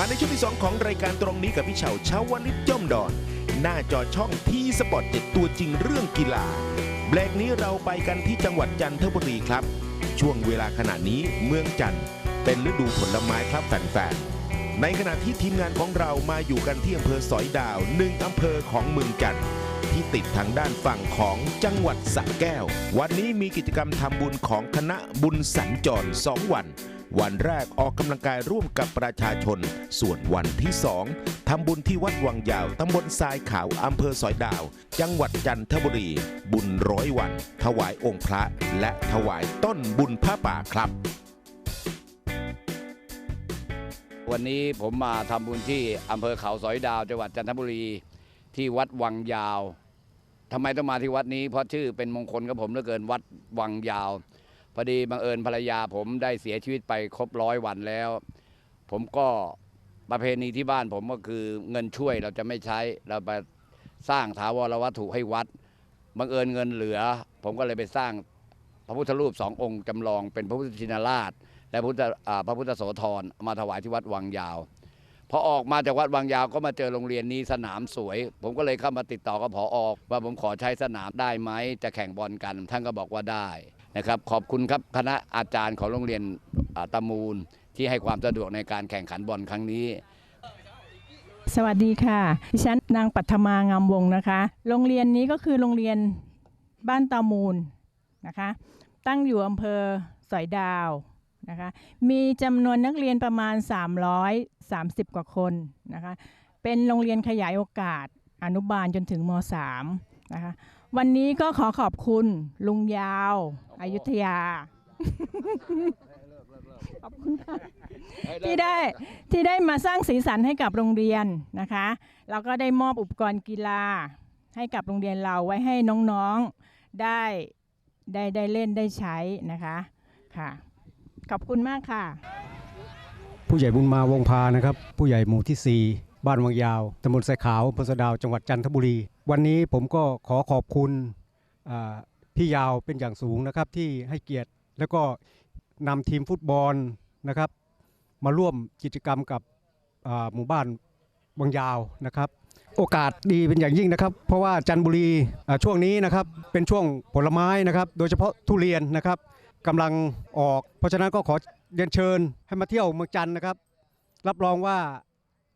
มาในช่วงที่ 2 ของรายการตรงนี้กับพี่เฉาเช้าวลิตย่อมดอน หน้าจอช่องทีสปอร์ตเจ็ดตัวจริงเรื่องกีฬาเบรกนี้เราไปกันที่จังหวัดจันทบุรีครับ ช่วงเวลาขณะนี้เมืองจันทร์เป็นฤดูผลไม้ครับแฟนๆในขณะที่ทีมงานของเรามาอยู่กันที่อำเภอสอยดาวหนึ่งอำเภอของเมืองจันทร์ที่ติดทางด้านฝั่งของจังหวัดสระแก้ว วันนี้มีกิจกรรมทำบุญของคณะบุญสัญจร2วัน วันแรกออกกำลังกายร่วมกับประชาชน ส่วนวันที่สองทำบุญที่วัดวังยาวตำบลทรายขาวอำเภอสอยดาว จังหวัดจันทบุรี บุญร้อยวัน ถวายองค์พระ และถวายต้นบุญพระป่าครับ วันนี้ผมมาทำบุญที่อำเภอเขาสอยดาว จังหวัดจันทบุรี ที่วัดวังยาวทำไมต้องมาที่วัดนี้เพราะชื่อเป็นมงคลกับผมเหลือเกินวัดวังยาว พอดีบังเอิญภรรยาผมได้เสียชีวิตไปครบร้อยวันแล้ว ผมก็ประเพณีที่บ้านผมก็คือเงินช่วยเราจะไม่ใช้เราไปสร้างถาวรวัตถุให้วัดบังเอิญเงินเหลือ ผมก็เลยไปสร้างพระพุทธรูปสององค์จำลองเป็นพระพุทธชินราช และพุทธอ่าพระพุทธโสธรมาถวายที่วัดวังยาวพอออกมาจากวัดวังยาวก็มาเจอโรงเรียนนี้สนามสวย ผมก็เลยเข้ามาติดต่อกับผออว่าผมขอใช้สนามได้ไหมจะแข่งบอลกัน ท่านก็บอกว่าได้ นะครับ ขอบคุณครับคณะอาจารย์ของโรงเรียนตะมูลที่ให้ความสะดวกในการแข่งขันบอลครั้งนี้สวัสดีค่ะ ดิฉันนางปัทมางามวงศ์นะคะ โรงเรียนนี้ก็คือโรงเรียนบ้านตามูลนะคะ ตั้งอยู่อำเภอสอยดาวนะคะ มีจำนวนนักเรียนประมาณ 330 กว่าคนนะคะ เป็นโรงเรียนขยายโอกาสอนุบาลจนถึงม .3 นะคะ วันนี้ก็ขอขอบคุณลุงยาวอายุทยา ขอบคุณค่ะที่ได้ที่ได้มาสร้างสีสันให้กับโรงเรียนนะคะแล้วก็ได้มอบอุปกรณ์กีฬา ให้กับโรงเรียนเราไว้ให้น้องๆได้ได้ได้เล่นได้ใช้นะคะค่ะ ขอบคุณมากค่ะ ผู้ใหญ่บุญมาวงพานะครับ ผู้ใหญ่หมู่ที่ 4 บ้านวังยาวตำบลไซขาวอำเภอสะดาวจังหวัดจันทบุรี วันนี้ผมก็ขอขอบคุณพี่ยาวเป็นอย่างสูงนะครับที่ให้เกียรติแล้วก็นำทีมฟุตบอลนะครับ มาร่วมกิจกรรมกับหมู่บ้านวังยาวนะครับ โอกาสดีเป็นอย่างยิ่งนะครับ เพราะว่าจันทบุรีช่วงนี้นะครับเป็นช่วงผลไม้นะครับ โดยเฉพาะทุเรียนนะครับกำลังออก เพราะฉะนั้นก็ขอเรียนเชิญให้มาเที่ยวเมืองจันนะครับ รับรองว่า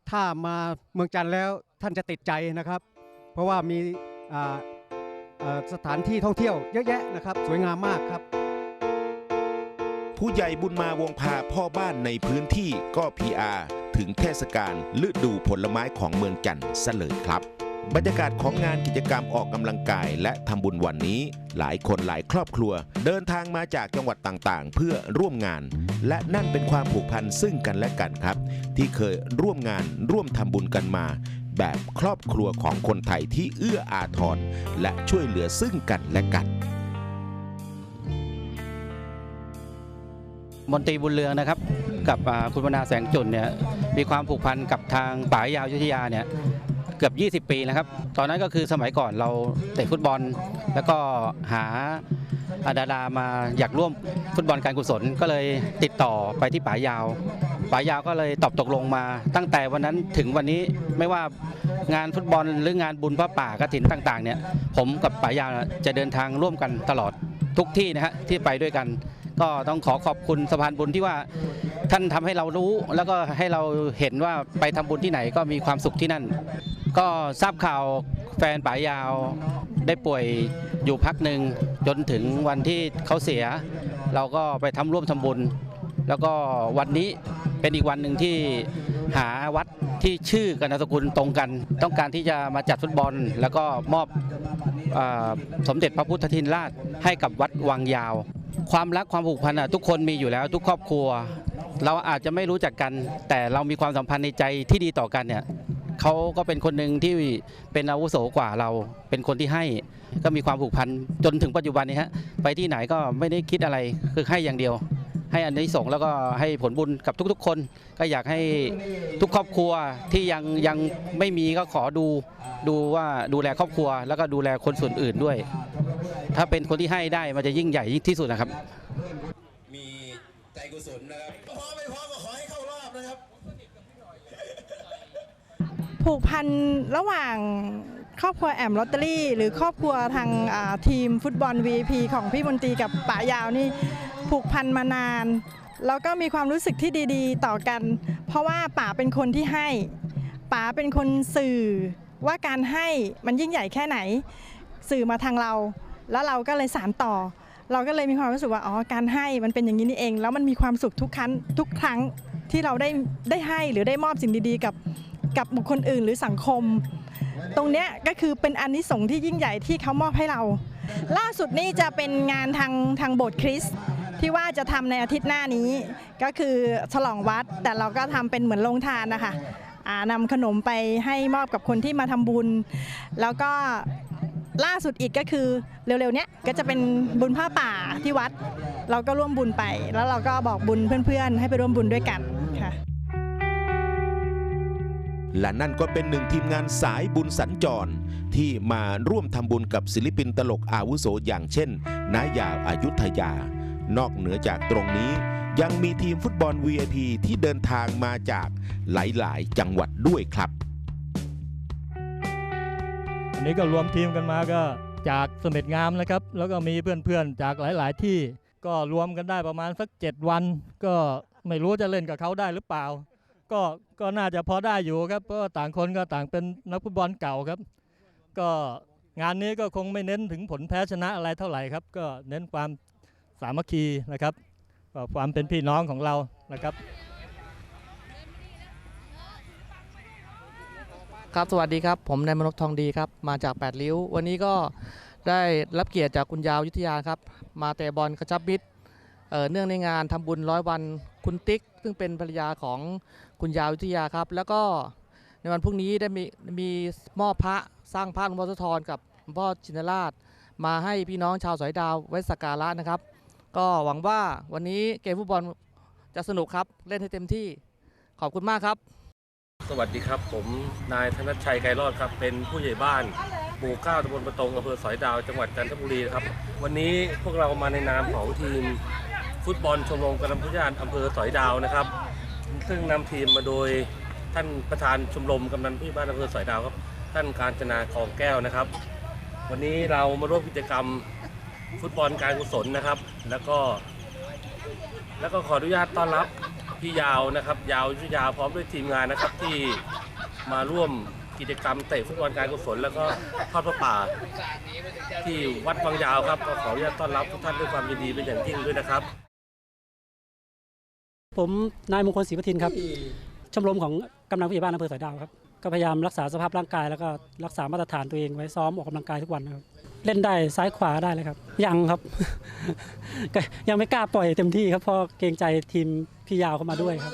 ถ้ามาเมืองจันแล้วท่านจะติดใจนะครับ เพราะว่ามีสถานที่ท่องเที่ยวเยอะแยะนะครับ สวยงามมากครับ ผู้ใหญ่บุญมาวงพาพ่อบ้านในพื้นที่ก็ PR ถึงเทศกาลฤดูผลไม้ของเมืองจันทร์ซะเลยครับ บรรยากาศของงานกิจกรรมออกกำลังกายและทำบุญวันนี้ หลายคนหลายครอบครัว เดินทางมาจากจังหวัดต่างๆ เพื่อร่วมงาน และนั่นเป็นความผูกพันซึ่งกันและกันครับ ที่เคยร่วมงานร่วมทำบุญกันมา แบบครอบครัวของคนไทยที่เอื้ออาทรและช่วยเหลือซึ่งกันและกัน มนตรีบุญเรืองนะครับ กับคุณวนาแสงจุนเนี่ยมีความผูกพันกับทางป่ายาวยุทธยาเนี่ยเกือบ 20 ปีนะครับ ตอนนั้นก็คือสมัยก่อนเราเตะฟุตบอล แล้วก็หาอาดารามาอยากร่วมฟุตบอลการกุศลก็เลยติดต่อไปที่ป่ายาว ป่ายาวก็เลยตอบตกลงมา ตั้งแต่วันนั้นถึงวันนี้ไม่ว่างานฟุตบอลหรืองานบุญพระป่ากฐินต่างๆเนี่ยผมกับป่ายาวจะเดินทางร่วมกันตลอดทุกที่นะฮะที่ไปด้วยกัน ก็ต้องขอขอบคุณสะพานบุญที่ว่าท่านทำให้เรารู้ แล้วก็ให้เราเห็นว่าไปทำบุญที่ไหนก็มีความสุขที่นั่น ก็ทราบข่าวแฟนป๋ายาวได้ป่วยอยู่พักหนึ่งจนถึงวันที่เขาเสีย เราก็ไปทำร่วมทำบุญ แล้วก็วันนี้ เป็นอีกวันหนึ่งที่หาวัดที่ชื่อกับนามสกุลตรงกัน ต้องการที่จะมาจัดฟุตบอล แล้วก็มอบอสมเด็จพระพุทธทินราชให้กับวัดวังยาว ความรักความผูกพันทุกคนมีอยู่แล้วทุกครอบครัว เราอาจจะไม่รู้จักกัน แต่เรามีความสัมพันธ์ในใจที่ดีต่อกันเนี่ยเขาก็เป็นคนหนึ่งที่เป็นอาวุโสกว่าเรา เป็นคนที่ให้ก็มีความผูกพันจนถึงปัจจุบันนี้ฮะไปที่ไหนก็ไม่ได้คิดอะไรคือให้อย่างเดียว ให้อันนี้ส่งแล้วก็ให้ผลบุญกับทุกๆ คน ก็อยากให้ทุกครอบครัวที่ยังยังไม่มีก็ขอดูดูว่าดูแลครอบครัว แล้วก็ดูแลคนส่วนอื่นด้วย ถ้าเป็นคนที่ให้ได้มันจะยิ่งใหญ่ที่สุดนะครับ มีใจกุศลนะครับพอไม่พอก็ขอให้เข้ารอบนะครับผูกพันระหว่างครอบครัวแอมลอตเตอรี่ หรือครอบครัวทางทีมฟุตบอล VIP ของพี่มนตรีกับป๋ายาวนี่ ผูกพันมานาน แล้วก็มีความรู้สึกที่ดีๆ ต่อกัน เพราะว่าป๋าเป็นคนที่ให้ป๋าเป็นคนสื่อว่าการให้มันยิ่งใหญ่แค่ไหน สื่อมาทางเรา แล้วเราก็เลยสานต่อ เราก็เลยมีความรู้สึกว่าอ๋อการให้มันเป็นอย่างนี้นี่เอง แล้วมันมีความสุขทุกครั้งทุกครั้งที่เราได้ได้ให้หรือได้มอบสิ่งดีๆ กับกับบุคคลอื่นหรือสังคม ตรงเนี้ยก็คือเป็นอันนิสงส์ที่ยิ่งใหญ่ที่เขามอบให้เรา ล่าสุดนี่จะเป็นงานทางทางโบสถ์คริสต์ ที่ว่าจะทำในอาทิตย์หน้านี้ ก็คือฉลองวัด แต่เราก็ทำเป็นเหมือนโรงทานนะคะอ่านำขนมไปให้มอบกับคนที่มาทำบุญ แล้วก็ล่าสุดอีกก็คือเร็วๆเนี้ยก็จะเป็นบุญผ้าป่าที่วัด เราก็ร่วมบุญไป แล้วเราก็บอกบุญเพื่อนๆ ให้ไปร่วมบุญด้วยกันค่ะและนั่นก็เป็นหนึ่งทีมงานสายบุญสัญจร ที่มาร่วมทำบุญกับศิลปินตลกอาวุโสอย่างเช่นนายาอายุทยา นอกเหนือจากตรงนี้ ยังมีทีมฟุตบอล VIP ที่เดินทางมาจากหลาย ๆ จังหวัดด้วยครับ อันนี้ก็รวมทีมกันมาก็จากสม็ดงามนะครับ แล้วก็มีเพื่อนๆจากหลาย ๆ ที่ก็รวมกันได้ประมาณสัก 7 วัน ก็ไม่รู้จะเล่นกับเขาได้หรือเปล่า ก็ก็น่าจะพอได้อยู่ครับเพราะต่างคนก็ต่างเป็นนักฟุตบอลเก่าครับ ก็งานนี้ก็คงไม่เน้นถึงผลแพ้ชนะอะไรเท่าไหร่ครับ ก็เน้นความ สามัคคีนะครับความเป็นพี่น้องของเรานะครับครับสวัสดีครับ ผมนายมนพทองดีครับ มาจาก 8 ริ้ว วันนี้ก็ได้รับเกียรติจากคุณยาวยุทธยาครับ มาเตะบอลกระชับมิตรเเนื่องในงานทำบุญร้อยวันคุณติ๊ก ซึ่งเป็นภรรยาของคุณยาวยุทธยาครับ แล้วก็ในวันพรุ่งนี้ได้มีมีมอบพระสร้างพระหลวงพ่อโสธรกับหลวงพ่อชินราช มาให้พี่น้องชาวสอยดาวไว้สักการะนะครับ ก็หวังว่าวันนี้เกมฟุตบอลจะสนุกครับ เล่นให้เต็มที่ขอบคุณมากครับ สวัสดีครับ ผมนายธนชัยไกรรอดครับ เป็นผู้ใหญ่บ้านหมู่เก้าตำบลประตงอำเภอสอยดาวจังหวัดจันทบุรีครับ วันนี้พวกเรามาในนามของทีมฟุตบอลชมรมกำลังพุทธานอำเภอสอยดาวนะครับ ซึ่งนำทีมมาโดยท่านประธานชมรมกำนันผู้ใหญ่บ้านอำเภอสอยดาวครับ ท่านการจนาคองแก้วนะครับ วันนี้เรามาร่วมกิจกรรม ฟุตบอลการกุศลนะครับ แล้วก็ แล้วก็ขออนุญาตต้อนรับพี่ยาวนะครับ ยาวยุทธยาพร้อมด้วยทีมงานนะครับที่มาร่วมกิจกรรมเตะฟุตบอลการกุศลแล้วก็ทอดพระป่า ที่วัดบางยาวครับก็ขออนุญาตต้อนรับทุกท่านด้วยความยินดีเป็นอย่างยิ่งด้วยนะครับ ผมนายมงคลศรีปทินครับ ชมรมของกำลังผู้ใหญ่บ้านอำเภอสอยดาวครับ ก็พยายามรักษาสภาพร่างกาย แล้วก็รักษามาตรฐานตัวเองไว้ซ้อมออกกำลังกายทุกวันนะครับ เล่นได้ซ้ายขวาได้เลยครับ ยังครับ ยังไม่กล้าปล่อยเต็มที่ครับเพราะเกรงใจทีมพี่ยาวเข้ามาด้วยครับ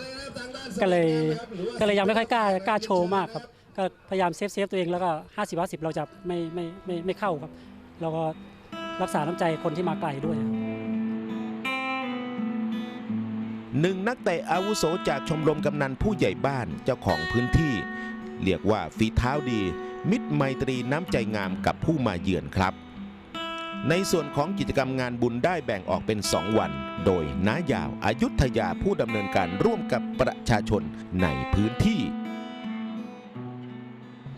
ก็เลยก็เลยยังไม่ค่อยกล้ากล้าโชว์มากครับ ก็พยายามเซฟเซฟตัวเองแล้วก็50 50เราจะไม่ไม่ไม่ไม่เข้าครับ แล้วก็รักษาน้ำใจคนที่มาไกลด้วยหนึ่งนักเตะอาวุโสจากชมรมกำนันผู้ใหญ่บ้านเจ้าของพื้นที่ เรียกว่าฝีเท้าดี มิตรไมตรีน้ำใจงามกับผู้มาเยือนครับ ในส่วนของกิจกรรมงานบุญได้แบ่งออกเป็น 2 วัน โดยน้ายาวอายุทยาผู้ดำเนินการร่วมกับประชาชนในพื้นที่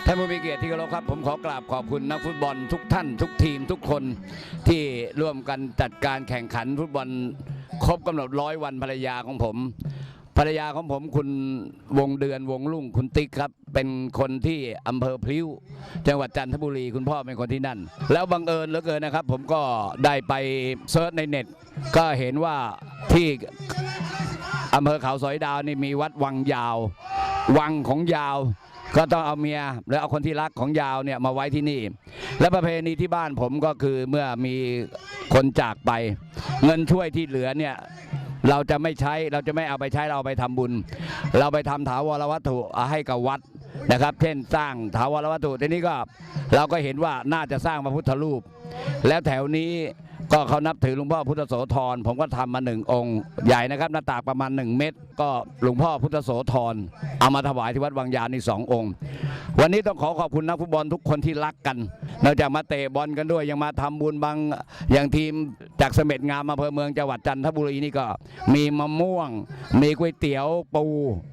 ท่านผู้มีเกียรติที่เคารพครับ ผมขอกราบขอบคุณนักฟุตบอลทุกท่าน ทุกทีมทุกคนที่ร่วมกันจัดการแข่งขันฟุตบอลครบกำหนดร้อยวันภรรยาของผม ภรรยาของผมคุณวงเดือนวงลุ่งคุณติ๊กครับ เป็นคนที่อำเภอพลิ้ว จังหวัดจันทบุรี คุณพ่อเป็นคนที่นั่น แล้วบังเอิญเหลือเกินนะครับ ผมก็ได้ไปเซิร์ชในเน็ต ก็เห็นว่าที่อำเภอเขาสอยดาวนี่มีวัดวังยาว วังของยาวก็ต้องเอาเมียแล้วเอาคนที่รักของยาวเนี่ยมาไว้ที่นี่ และประเพณีที่บ้านผมก็คือเมื่อมีคนจากไป เงินช่วยที่เหลือเนี่ย เราจะไม่ใช้เราจะไม่เอาไปใช้เราเอาไปทำบุญ เราไปทำถาวรวัตถุให้กับวัดนะครับ เช่นสร้างถาวรวัตถุทีนี้ก็เราก็เห็นว่าน่าจะสร้างพระพุทธรูป แล้วแถวนี้ก็เขานับถือหลวงพ่อพุทธโสธรผมก็ทำมาหนึ่งองค์ ใหญ่นะครับหน้าตากประมาณ 1 เมตร ก็หลวงพ่อพุทธโสธรเอามาถวายที่วัดวังยานี่สององค์ วันนี้ต้องขอขอบคุณนักฟุตบอลทุกคนที่รักกันนอกจากมาเตะบอลกันด้วยยังมาทำบุญบางอย่างทีมจากเสม็ดงามอำเภอเมืองจังหวัดจันทบุรีนี่ก็มีมะม่วง มีก๋วยเตี๋ยวปู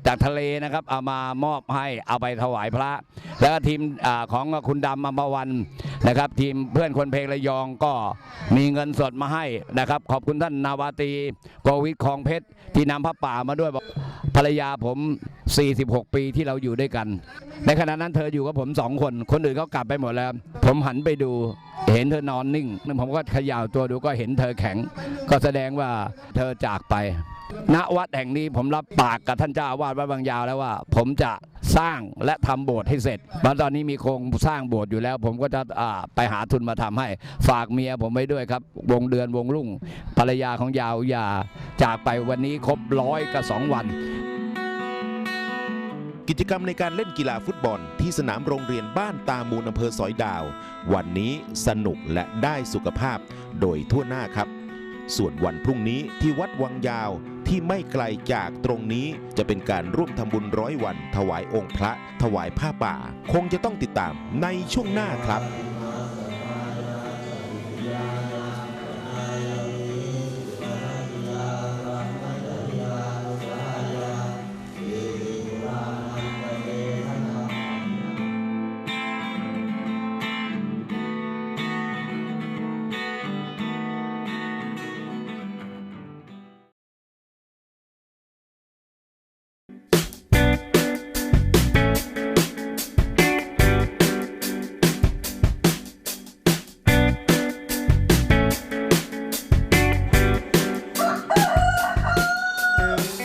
จากทะเลนะครับ เอามามอบให้เอาไปถวายพระ แล้วก็ทีมอของคุณดำอัมพวันนะครับ ทีมเพื่อนคนเพลงระยองก็มีเงินสดมาให้นะครับ ขอบคุณท่านนาวาตีโกวิทคองเพชรที่นำพระป่ามาด้วยบภรรยาผม 46 ปีที่เราอยู่ด้วยกัน ในขณะนั้นเธออยู่กับผมสองคน คนอื่นเขากลับไปหมดแล้ว ผมหันไปดูเห็นเธอนอนนิ่งผมก็ขย่าวตัวดูก็เห็นเธอแข็ง ก็แสดงว่าเธอจากไป ณวัดแห่งนี้ผมรับปากกับท่านเจ้าวาสวัดบางยาวแล้วว่า ผมจะสร้างและทำโบสถ์ให้เสร็จเพราะตอนนี้มีโครงสร้างโบสถ์อยู่แล้ว ผมก็จะไปหาทุนมาทำให้ ฝากเมียผมไว้ด้วยครับ วงเดือนวงรุ่ง ภรรยาของยาวยาจากไปวันนี้ครบร้อยกับสองวัน กิจกรรมในการเล่นกีฬาฟุตบอลที่สนามโรงเรียนบ้านตามูลอำเภอสอยดาว วันนี้สนุกและได้สุขภาพโดยทั่วหน้าครับ ส่วนวันพรุ่งนี้ที่วัดวังยาว ที่ไม่ไกลจากตรงนี้จะเป็นการร่วมทำบุญร้อยวัน ถวายองค์พระ ถวายผ้าป่า คงจะต้องติดตามในช่วงหน้าครับ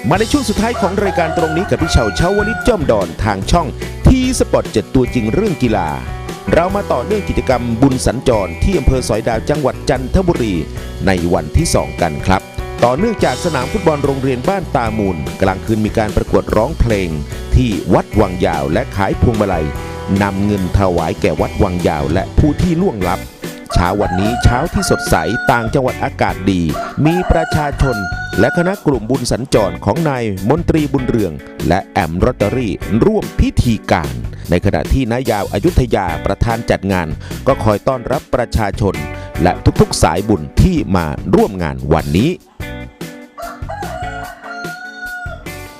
มาในช่วงสุดท้ายของรายการตรงนี้กับพี่เฉาเชาวลิตจอมดอนทางช่องทีสปอร์ตเจ็ดตัวจริงเรื่องกีฬา เรามาต่อเนื่องกิจกรรมบุญสัญจรที่อำเภอสอยดาวจังหวัดจันทบุรี ในวันที่ 2 กันครับ ต่อเนื่องจากสนามฟุตบอลโรงเรียนบ้านตามูล กลางคืนมีการประกวดร้องเพลง ที่วัดวังยาวและขายพวงมาลัยนำเงินถวายแก่วัดวังยาวและผู้ที่ล่วงลับ เช้าวันนี้เช้าที่สดใสต่างจังหวัดอากาศดี มีประชาชน และคณะกลุ่มบุญสัญจรของนายมนตรีบุญเรือง และแอมรอตเตอรี่ร่วมพิธีการ ในขณะที่นายาวอายุทยาประธานจัดงาน ก็คอยต้อนรับประชาชน และทุกๆสายบุญที่มาร่วมงานวันนี้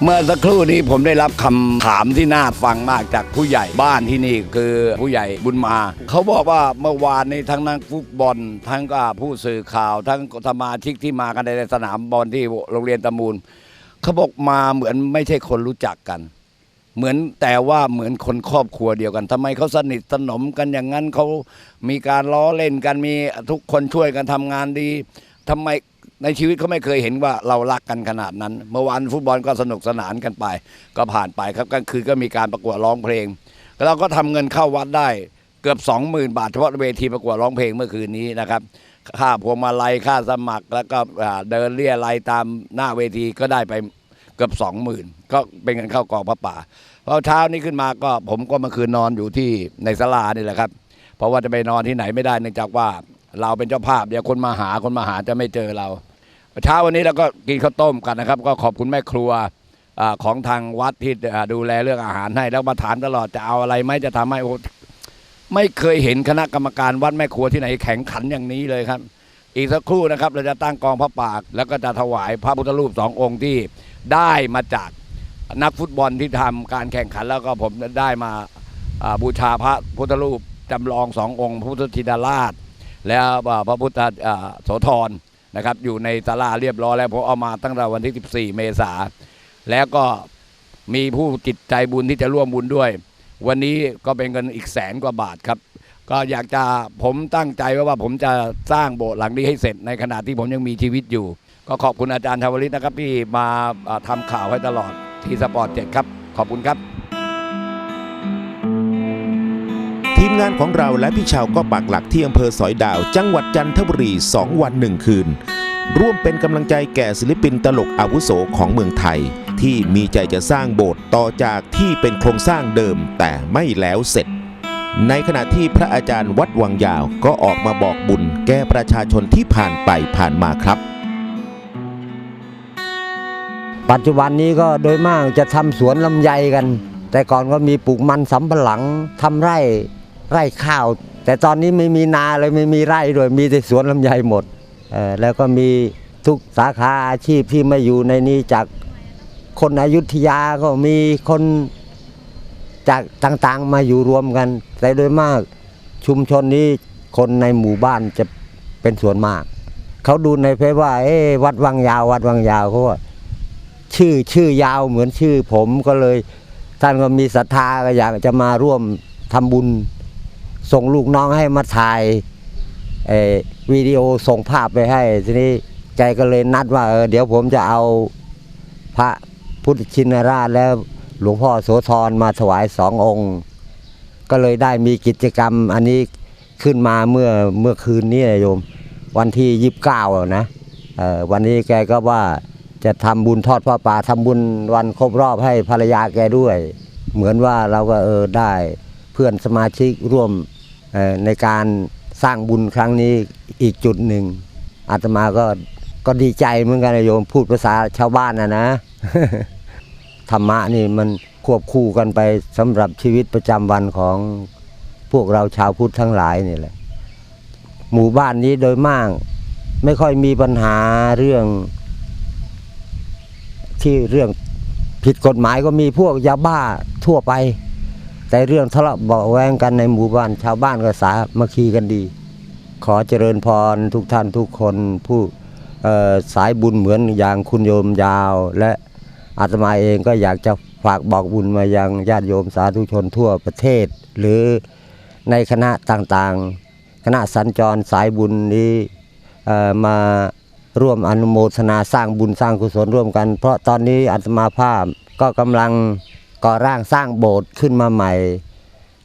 เมื่อสักครู่นี้ผมได้รับคำถามที่น่าฟังมากจากผู้ใหญ่บ้านที่นี่คือผู้ใหญ่บุญมา เขาบอกว่าเมื่อวานนี้ทั้งนักฟุตบอล ทั้งก็ผู้สื่อข่าว ทั้งสมาชิกที่มากันในสนามบอลที่โรงเรียนตะมูลเขาบอกมาเหมือนไม่ใช่คนรู้จักกัน เหมือนแต่ว่าเหมือนคนครอบครัวเดียวกันทำไมเขาสนิทสนมกันอย่างนั้นเขามีการล้อเล่นกันมีทุกคนช่วยกันทำงานดีทำไม ในชีวิตเขาไม่เคยเห็นว่าเรารักกันขนาดนั้น เมื่อวานฟุตบอลก็สนุกสนานกันไป ก็ผ่านไปครับกลางคืนก็มีการประกวดร้องเพลงเราก็ทำเงินเข้าวัดได้เกือบ 20,000 บาทเฉพาะเวทีประกวดร้องเพลงเมื่อคืนนี้นะครับค่าพวงมาลัยค่าสมัคร แล้วก็เดินเรียรายตามหน้าเวทีก็ได้ไปเกือบสองหมื่นก็เป็นเงินเข้ากองพระป่าพอเช้านี้ขึ้นมาก็ผมก็เมื่อคืนนอนอยู่ที่ในศาลานี่แหละครับ เพราะว่าจะไปนอนที่ไหนไม่ได้เนื่องจากว่าเราเป็นเจ้าภาพเดี๋ยวคนมาหาคนมาหาจะไม่เจอเรา เช้าวันนี้เราก็กินข้าวต้มกันนะครับ ก็ขอบคุณแม่ครัวอของทางวัดที่ดูแลเรื่องอาหารให้แล้วมาถามตลอดจะเอาอะไรไหมจะทำให้โอ้ไม่เคยเห็นคณะกรรมการวัดแม่ครัวที่ไหนแข็งขันอย่างนี้เลยครับ อีกสักครู่นะครับ เราจะตั้งกองพระปาก แล้วก็จะถวายพระพุทธรูปสององค์ที่ได้มาจากนักฟุตบอลที่ทำการแข่งขันแล้วก็ผมได้มาบูชาพระพุทธรูปจำลองสององค์ พระพุทธธิดาราช แล้วพระพุทธโสธร นะครับอยู่ในศาลาเรียบร้อยแล้วผมเอามาตั้งแต่วันที่ 14 เมษาแล้วก็มีผู้จิตใจบุญที่จะร่วมบุญด้วย วันนี้ก็เป็นเงินอีกแสนกว่าบาทครับ ก็อยากจะผมตั้งใจไว้ว่าผมจะสร้างโบสถ์หลังนี้ให้เสร็จในขณะที่ผมยังมีชีวิตอยู่ ก็ขอบคุณอาจารย์ชาวลิตนะครับที่มาอ่าทำข่าวให้ตลอดที่สปอร์ตเจ็ดครับ ขอบคุณครับ ทีมงานของเราและพี่ชาวก็ปักหลักที่อำเภอสอยดาว จังหวัดจันทบุรี 2 วัน 1 คืน ร่วมเป็นกำลังใจแก่ศิลปินตลกอาวุโสของเมืองไทย ที่มีใจจะสร้างโบสถ์ต่อจากที่เป็นโครงสร้างเดิมแต่ไม่แล้วเสร็จ ในขณะที่พระอาจารย์วัดวังยาวก็ออกมาบอกบุญแก่ประชาชนที่ผ่านไปผ่านมาครับ ปัจจุบันนี้ก็โดยมากจะทำสวนลำไยกัน แต่ก่อนก็มีปลูกมันสำปะหลังทำไร่ ไร่ข้าว แต่ตอนนี้ไม่มีนาเลยไม่มีไร่ด้วยมีแต่สวนลำไยหมดแล้วก็มีทุกสาขาอาชีพที่มาอยู่ในนี้จากคนอยุธยาก็มีคนจากต่างๆมาอยู่รวมกัน แต่โดยมากชุมชนนี้คนในหมู่บ้านจะเป็นส่วนมาก เขาดูในเฟซว่า เอ๊วัดวังยาว วัดวังยาวเขาว่าชื่อชื่อยาวเหมือนชื่อผมก็เลย ท่านก็มีศรัทธาก็อยากจะมาร่วมทำบุญ ส่งลูกน้องให้มาถ่ายวิดีโอส่งภาพไปให้ ทีนี้แกก็เลยนัดว่าเออเดี๋ยวผมจะเอาพระพุทธชินราชแล้วหลวงพ่อโสธรมาถวายสององค์ ก็เลยได้มีกิจกรรมอันนี้ขึ้นมาเมื่อเมื่อคืนนี้โยม วันที่ยี่สิบเก้านะออวันนี้แกก็ว่าจะทำบุญทอดผ้าป่าทำบุญวันครบรอบให้ภรรยาแกด้วย เหมือนว่าเราก็เออได้เพื่อนสมาชิกร่วม ในการสร้างบุญครั้งนี้อีกจุดหนึ่งอาตมาก็ก็ดีใจเหมือนกันโยมพูดภาษาชาวบ้านนะนะธรรมะนี่มันควบคู่กันไปสำหรับชีวิตประจำวันของพวกเราชาวพุทธทั้งหลายนี่แหละ หมู่บ้านนี้โดยมาก ไม่ค่อยมีปัญหาเรื่อง ที่เรื่องผิดกฎหมายก็มีพวกยาบ้าทั่วไป แต่เรื่องทะเลาะเบาะแวงกันในหมู่บ้านชาวบ้านก็สามัคคีกันดี ขอเจริญพรทุกท่านทุกคนผู้สายบุญเหมือนอย่างคุณโยมยาว และอาตมาเองก็อยากจะฝากบอกบุญมายังญาติโยมสาธุชนทั่วประเทศ หรือในคณะต่างๆ คณะสัญจรสายบุญนี้มาร่วมอนุโมทนาสร้างบุญสร้างกุศลร่วมกัน เพราะตอนนี้อาตมาภาพก็กำลัง ก่อร่างสร้างโบสถ์ขึ้นมาใหม่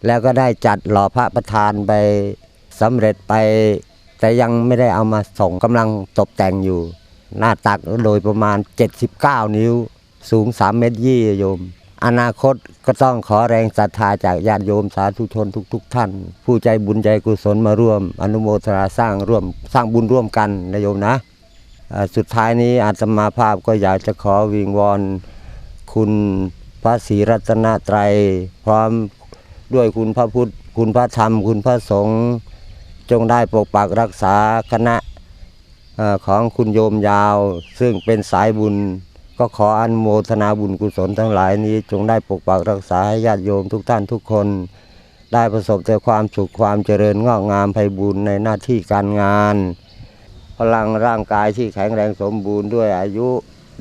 แล้วก็ได้จัดหล่อพระประธานไปสำเร็จไป แต่ยังไม่ได้เอามาส่งกำลังตกแต่งอยู่ หน้าตักโดยประมาณ 79 นิ้ว สูง 3 เมตรยี่โยม อนาคตก็ต้องขอแรงศรัทธาจากญาติโยมสาธุชนทุก ๆท่าน ผู้ใจบุญใจกุศลมาร่วม อนุโมทนาสร้างร่วมสร้างบุญร่วมกันนะโยมนะสุดท้ายนี้อาตมาภาพก็อยากจะขอวิงวอนคุณ พระศรีรัตนตรัย พร้อมด้วยคุณพระพุทธ คุณพระธรรม คุณพระสงฆ์จงได้ปกปักรักษาคณะของคุณโยมยาว ซึ่งเป็นสายบุญก็ขออันโมทนาบุญกุศลทั้งหลายนี้ จงได้ปกปักรักษาให้ญาติโยมทุกท่านทุกคน ได้ประสบแต่ความสุขความเจริญงอกงามไพบูรณ์ในหน้าที่การงาน พลังร่างกายที่แข็งแรงสมบูรณ์ด้วยอายุ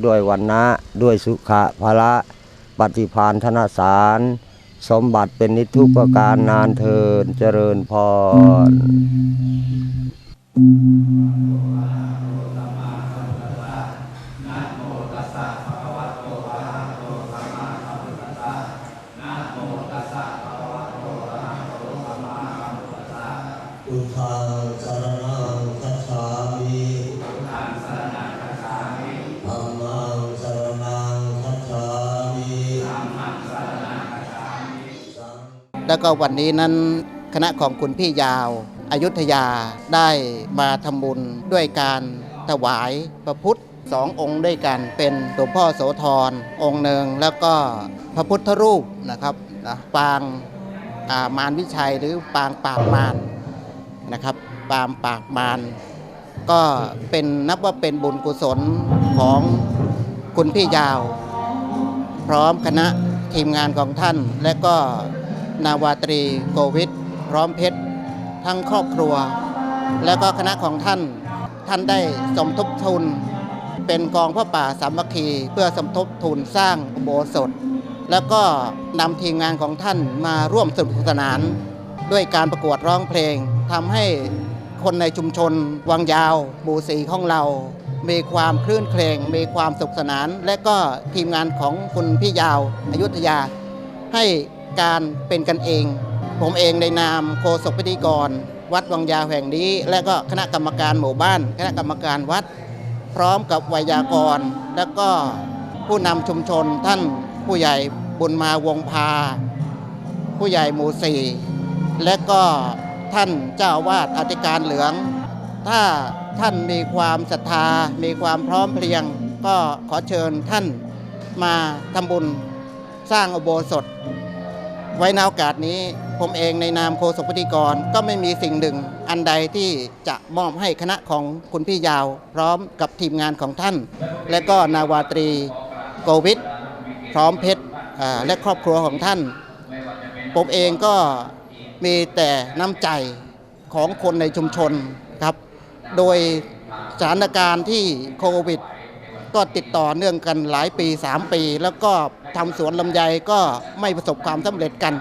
ด้วยวันนะด้วยสุขะพละ ปฏิพานธนสาร สมบัติเป็นนิทุกประการนานเทินเจริญพร แล้วก็วันนี้นั้นคณะของคุณพี่ยาวอายุทยาได้มาทำบุญด้วยการถวายพระพุทธสององค์ด้วยกันเป็นหลวงพ่อโสธรองค์หนึ่งแล้วก็พระพุทธรูปนะครับนะปางามารวิชัยหรือปางปาบมารนะครับปางปาบมารก็เป็นนับว่าเป็นบุญกุศลของคุณพี่ยาว พร้อมคณะทีมงานของท่านและก็ นาวาตรีโกวิทพร้อมเพชร ทั้งครอบครัว แล้วก็คณะของท่านท่านได้สมทบทุน เป็นกองพระป่าสามัคคีเพื่อสมทบทุนสร้างอุโบสถ แล้วก็นำทีมงานของท่านมาร่วมสนุกสนาน ด้วยการประกวดร้องเพลงทำให้คนในชุมชน วังยาวหมู่สีของเรา มีความคลื่นเครงมีความสุขสนาน และก็ทีมงานของคุณพี่ยาวอายุทยา ให้ การเป็นกันเอง ผมเองในนามโฆษกพิธีกร วัดวังยาแห่งนี้ และก็คณะกรรมการหมู่บ้าน คณะกรรมการวัด พร้อมกับไวยากร และก็ผู้นำชุมชนท่านผู้ใหญ่บุญมาวงพา ผู้ใหญ่หมู่สี่และก็ท่านเจ้าวาสอธิการเหลือง ถ้าท่านมีความศรัทธา มีความพร้อมเพรียง ก็ขอเชิญท่านมาทำบุญสร้างอุโบสถ ไว้ในโอกาสนี้ ผมเองในนามโฆษกพิธีกร ก็ไม่มีสิ่งหนึ่ง อันใดที่จะมอบให้คณะของคุณพี่ยาว พร้อมกับทีมงานของท่าน และก็นาวาตรีโกวิทพร้อมเพชรและครอบครัวของท่าน ผมเองก็มีแต่น้ำใจของคนในชุมชนครับ โดยสถานการณ์ที่โควิด ก็ติดต่อเนื่องกันหลายปี 3 ปี แล้วก็ ทำสวนลำไยก็ไม่ประสบความสำเร็จกัน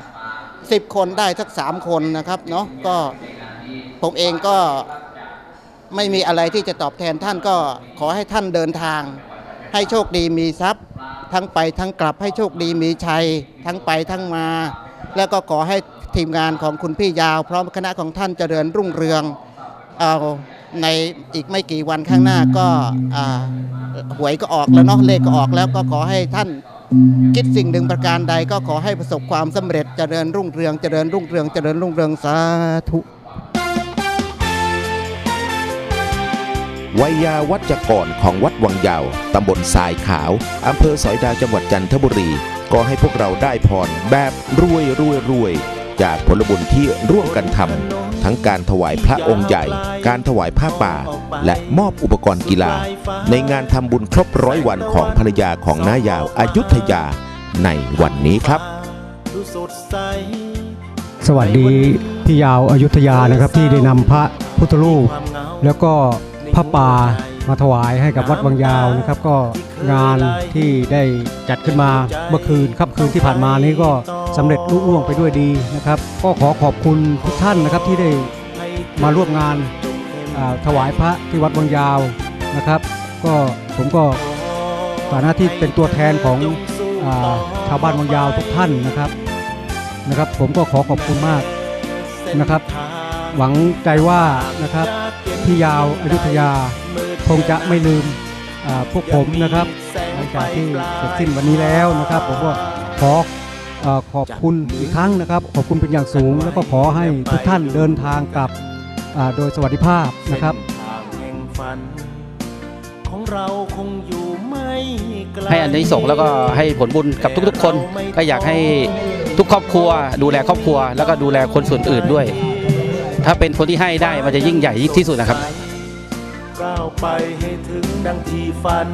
10 คนได้สัก 3 คนนะครับเนาะก็ผมเองก็ไม่มีอะไรที่จะตอบแทนท่านก็ขอให้ท่านเดินทาง ให้โชคดีมีทรัพย์ ทั้งไปทั้งกลับให้โชคดีมีชัย ทั้งไปทั้งมา แล้วก็ขอให้ทีมงานของคุณพี่ยาว พร้อมคณะของท่านเจริญรุ่งเรืองเอาในอีกไม่กี่วันข้างหน้าก็อ่าหวยก็ออกแล้วเนาะเลขก็ออกแล้วก็ขอให้ท่าน คิดสิ่งหนึ่งประการใดก็ขอให้ประสบความสำเร็จเจริญรุ่งเรืองเจริญรุ่งเรืองเจริญรุ่งเรืองสาธุวัยยาวัจกรของวัดวังยาว ตำบลทรายขาว อำเภอสอยดาวจังหวัดจันทบุรี ก็ให้พวกเราได้พรแบบรวยรวยรวย จากผลบุญที่ร่วมกันทำทั้งการถวายพระองค์ใหญ่ การถวายผ้าป่า และมอบอุปกรณ์กีฬา ในงานทำบุญครบร้อยวันของภรรยาของน้ายาวอายุทยาในวันนี้ครับ สวัสดีพี่ยาวอายุทยานะครับที่ได้นำพระพุทธรูป แล้วก็พระป่ามาถวายให้กับวัดวังยาวนะครับ ก็ งานที่ได้จัดขึ้นมาเมื่อคืนครับคืนที่ผ่านมานี้ก็สำเร็จลุล่วงไปด้วยดีนะครับ ก็ขอขอบคุณทุกท่านนะครับที่ได้มาร่วมงานถวายพระที่วัดวังยาวนะครับ ก็ผมก็ฐานะที่เป็นตัวแทนของชาวบ้านวังยาวทุกท่านนะครับนะครับ ผมก็ขอขอบคุณมากนะครับ หวังใจว่านะครับพี่ยาวอยุธยาคงจะไม่ลืม พวกผมนะครับหลังจากที่เสร็จสิ้นวันนี้แล้วนะครับ ผมก็ขอเอ่อขอบคุณอีกครั้งนะครับ ขอบคุณเป็นอย่างสูง แล้วก็ขอให้ทุกท่านเดินทางกลับอ่าโดยสวัสดิภาพนะครับของเราคงอยู่ไม่ไกลให้อันนี้ส่งส์แล้วก็ให้ผลบุญกับทุกๆ คนก็อยากให้ทุกครอบครัว ดูแลครอบครัว แล้วก็ดูแลคนส่วนอื่นด้วย ถ้าเป็นคนที่ให้ได้มันจะยิ่งใหญ่ที่สุดนะครับ ก้าวไปให้ถึงดังที่ฝัน